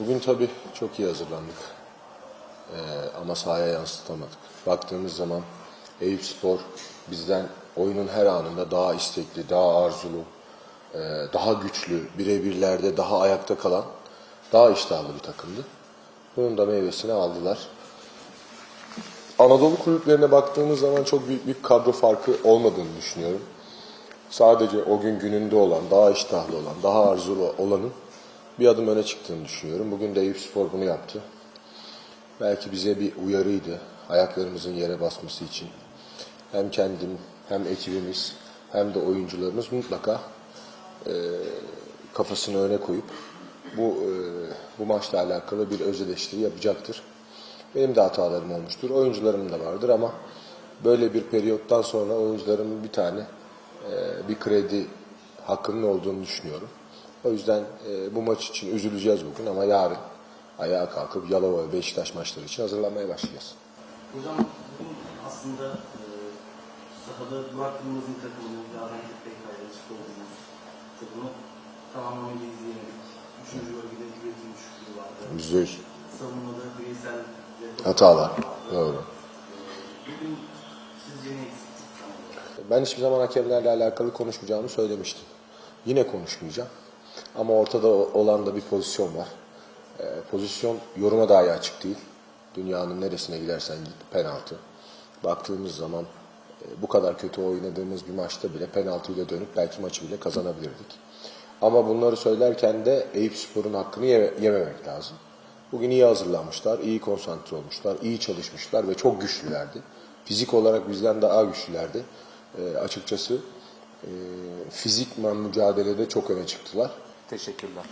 Bugün tabii çok iyi hazırlandık. Ee, ama sahaya yansıtamadık. Baktığımız zaman Eyüp Spor bizden oyunun her anında daha istekli, daha arzulu, e, daha güçlü, birebirlerde daha ayakta kalan, daha iştahlı bir takımdı. Bunun da meyvesini aldılar. Anadolu kulüplerine baktığımız zaman çok büyük bir kadro farkı olmadığını düşünüyorum. Sadece o gün gününde olan, daha iştahlı olan, daha arzulu olanın bir adım öne çıktığını düşünüyorum. Bugün de Eyüp Spor bunu yaptı. Belki bize bir uyarıydı ayaklarımızın yere basması için. Hem kendim, hem ekibimiz, hem de oyuncularımız mutlaka e, kafasını öne koyup bu e, bu maçla alakalı bir öz eleştiri yapacaktır. Benim de hatalarım olmuştur, oyuncularım da vardır ama böyle bir periyottan sonra oyuncularımın bir tane e, bir kredi hakkının olduğunu düşünüyorum. O yüzden e, bu maç için üzüleceğiz bugün ama yarın ayağa kalkıp Yalova ve Beşiktaş maçları için hazırlanmaya başlayacağız. Hocam bugün aslında e, sahada Burak Yılmaz'ın takımını Ahmet Beykay'la olduğumuz takımı tamamlamayı izleyemedik. Üçüncü bölgede üretim düşüklüğü vardı. Yüzde yüz. Savunmada bireysel Hatalar. Doğru. Bugün sizce ne sahada? Ben hiçbir zaman hakemlerle alakalı konuşmayacağımı söylemiştim. Yine konuşmayacağım. Ama ortada olan da bir pozisyon var. Ee, pozisyon yoruma dahi açık değil. Dünyanın neresine gidersen git penaltı. Baktığımız zaman e, bu kadar kötü oynadığımız bir maçta bile penaltıyla dönüp belki maçı bile kazanabilirdik. Ama bunları söylerken de Eyüp Spor'un hakkını yeme- yememek lazım. Bugün iyi hazırlanmışlar, iyi konsantre olmuşlar, iyi çalışmışlar ve çok güçlülerdi. Fizik olarak bizden daha güçlülerdi. E, açıkçası e, fizikman mücadelede çok öne çıktılar. Teşekkürler.